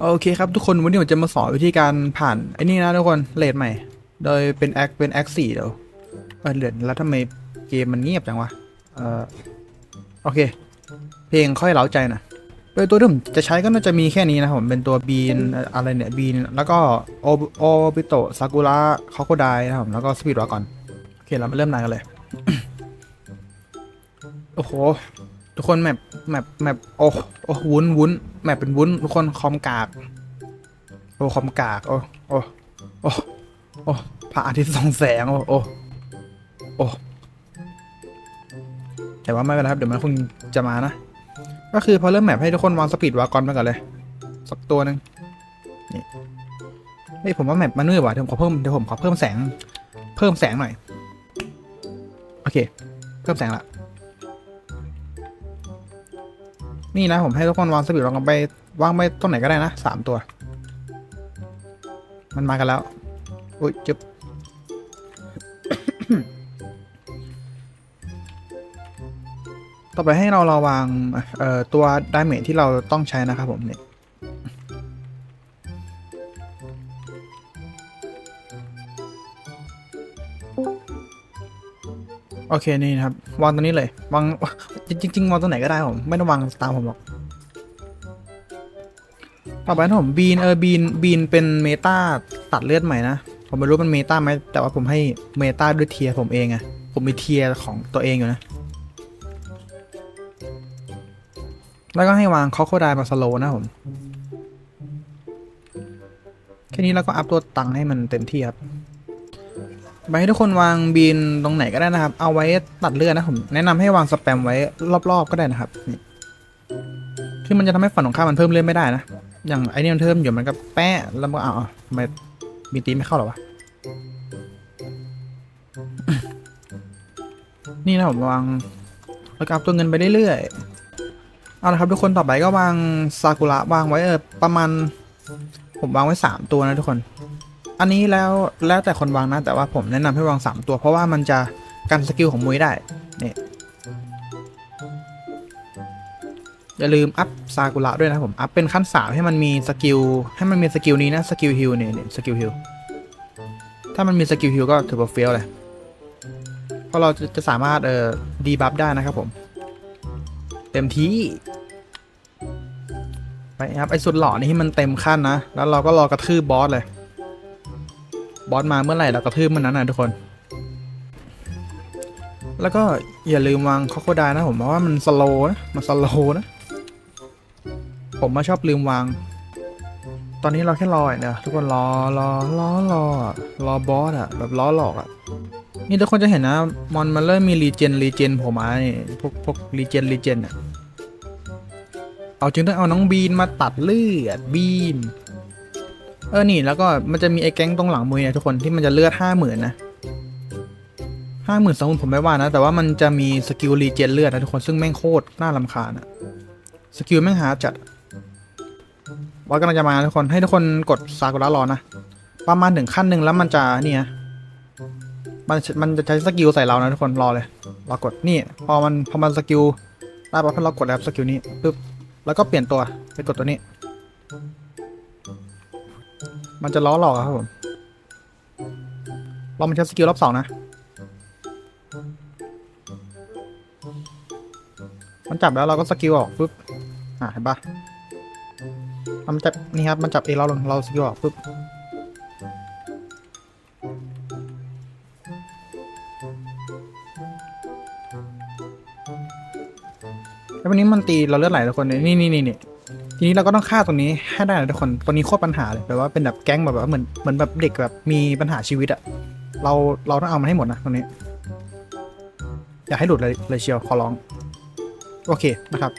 โอเคครับทุกคนวันนี้ผมจะมาสอนวิธีการผ่านไอ้นี่นะทุกคนเลทใหม่ โดยเป็นแอคเป็นแอคสี่เดี๋ยวเออเลือแล้วทำไมเกมมันเงียบจังวะเออโอเค เพลงค่อยเล้าใจนะโดยตัวที่ผมจะใช้ก็น่าจะมีแค่นี้นะผมเป็นตัวบีนอะไรเนี่ยบีนแล้วก็โอโอบิโตซากุระคอโคไดนะครับผมแล้วก็สปีดวาก่อนโอเคเรามาเริ่มนานกันเลยโอ้โห ทุกคนแมปแมปแมปโอ้โอ้วุ้นวุ้นแมปเป็นวุ้นทุกคนคอมกาก โอ้คอมกากโอ้โอ้โอ้โอ้พระอาทิตย์ส่องแสงโอ้โอ้โอ้แต่ว่าไม่เป็นไรครับเดี๋ยวมันคงจะมานะ ก็คือพอเริ่มแมปให้ทุกคนวางสปีดวากอนไปก่อนเลยสักตัวหนึ่งนี่เฮ้ยผมว่าแมปมันมืดว่ะเดี๋ยวผมขอเพิ่มเดี๋ยวผมขอเพิ่มแสง เพิ่มแสงหน่อย โอเค เพิ่มแสงละ นี่นะผมให้ทุกคนวางสปีดวางกันไปวางไปตรงไหนก็ได้นะสามตัว มันมากันแล้ว อุ้ยจึบต่อไปให้เราเราวางเอ่อตัวดาเมจที่เราต้องใช้นะครับผมเนี่ย โอเคนี่ครับวางตรงนี้เลยวางจริงจริงๆวางตรงไหนก็ได้ผมไม่ต้องวางตามผมหรอกต่อไปนะผมบีนเออบีนบีนเป็นเมตาตัดเลือดใหม่นะผมไม่รู้มันเมตาไหมแต่ว่าผมให้เมตาด้วยเทียร์ผมเองอะผมมีเทียร์ของตัวเองอยู่นะ แล้วก็ให้วางคอโคไดมาสโลนะผมแค่นี้เราก็อัพตัวตังค์ให้มันเต็มที่ครับ ไปให้ทุกคนวางบีนตรงไหนก็ได้นะครับ เอาไว้ตัดเลือดนะผมแนะนำให้วางสแปมไว้รอบๆก็ได้นะครับนี่คือมันจะทำให้ฝั่งของข้ามันเพิ่มเลือดไม่ได้นะ อย่างไอ้นี่มันเพิ่มอยู่มันก็แปะแล้วก็เอาเอาทำไมมีตีไม่เข้าหรอวะนี่นะผมวางแล้วก็อัพตัวเงินไปเรื่อยๆเอาละครับทุกคนต่อไปก็วางซากุระวางไว้เออประมาณผมวางไว้สามตัวนะทุกคน อันนี้แล้วแล้วแต่คนวางนะ แต่ว่าผมแนะนำให้วางสามตัว เพราะว่ามันจะกันสกิลของมุ้ยได้นี่อย่าลืมอัพซากุระด้วยนะผม อัพเป็นขั้นสามให้มันมีสกิลให้มันมีสกิลนี้นะสกิลฮิลเนี่ยเนี่ยสกิลฮิลถ้ามันมีสกิลฮิลก็ถือว่าเฟี้ยวเลยเพราะเราจะจะสามารถเอ่อดีบัฟได้นะครับผม เต็มที่ไปครับไอ้สุดหล่อนี่ให้มันเต็มขั้นนะ แล้วเราก็รอกระทืบบอสเลย บอสมาเมื่อไหร่เรากระทืบมันนั้นนะทุกคน แล้วก็อย่าลืมวางคอโคไดนะผมเพราะว่ามันสโลนะมันสโลนะ ผมมาชอบลืมวาง ตอนนี้เราแค่รออย่างเดียวทุกคนรอรอรอรอรอบอสอะแบบล้อหลอกอะนี่ทุกคนจะเห็นนะมอนมันเริ่มมีรีเจนรีเจนผมมาพวกพวกรีเจนรีเจนอะเอาจึงต้องเอาน้องบีนมาตัดเลือดบีน เออนี่แล้วก็มันจะมีไอ้แก๊งตรงหลังมือเนี่ยทุกคนที่มันจะเลือดห้าหมื่นนะห้าหมื่นสองผมไม่ว่านะ แต่ว่ามันจะมีสกิลรีเจนเลือดนะทุกคนซึ่งแม่งโคตรน่าลำคาญอะสกิลแม่งหาจัดว่ากำลังจะมาทุกคนให้ทุกคนกดซากุระรอนะประมาณถึงขั้นหนึ่งแล้วมันจะนี่นะมันมันจะใช้สกิลใส่เรานะทุกคนรอเลยรอกดนี่ พอมันพอมันสกิลได้ปั๊บเรากดแล้วสกิลนี้ปึ๊บแล้วก็เปลี่ยนตัวไปกดตัวนี้ มันจะล้อหลอกครับผมเรามันใช้สกิลรอบสองนะ มันจับแล้วเราก็สกิลออกปุ๊บ อ่าเห็นปะมันจับนี่ครับ มันจับเอเราลงเราสกิลออกปุ๊บแล้ววันนี้มันตีเราเลือดไหลทุกคนเนี่ยนี่นี่นี่นี่ ทีนี้เราก็ต้องฆ่าตรงนี้ให้ได้นะทุกคนตัวนี้โคตรปัญหาเลยแบบว่าเป็นแบบแก๊งแบบว่าเหมือนเหมือนแบบเด็กแบบมีปัญหาชีวิตอะเราเราต้องเอามันให้หมดนะตรงนี้ อย่าให้หลุดเลยเลยเชียวขอร้อง โอเคนะครับ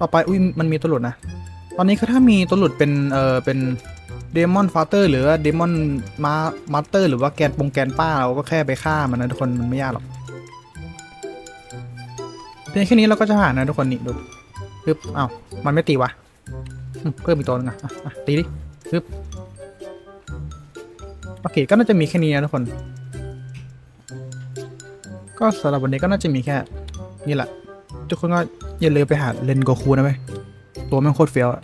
ต่อไปอุ้ยมันมีตัวหลุดนะ ตอนนี้คือถ้ามีตัวหลุดเป็นเออเป็นเดมอนฟาเตอร์หรือว่าเดมอนมามาสเตอร์หรือว่าแกนปงแกนป้าเราก็แค่ไปฆ่ามันนะทุกคนมันไม่ยากหรอกเพียงแค่นี้เราก็จะผ่านนะทุกคนนี่ดูปึ๊บอ้าวมันไม่ตีวะ เพิ่มอีกตัวนึงอะอะตีดิปึ๊บโอเคก็น่าจะมีแค่นี้นะทุกคน ก็สำหรับวันนี้ก็น่าจะมีแค่นี่แหละ ทุกคนก็อย่าลืมไปหาเลนโกคูนะเว้ยตัวแม่งโคตรเฟี้ยวอะ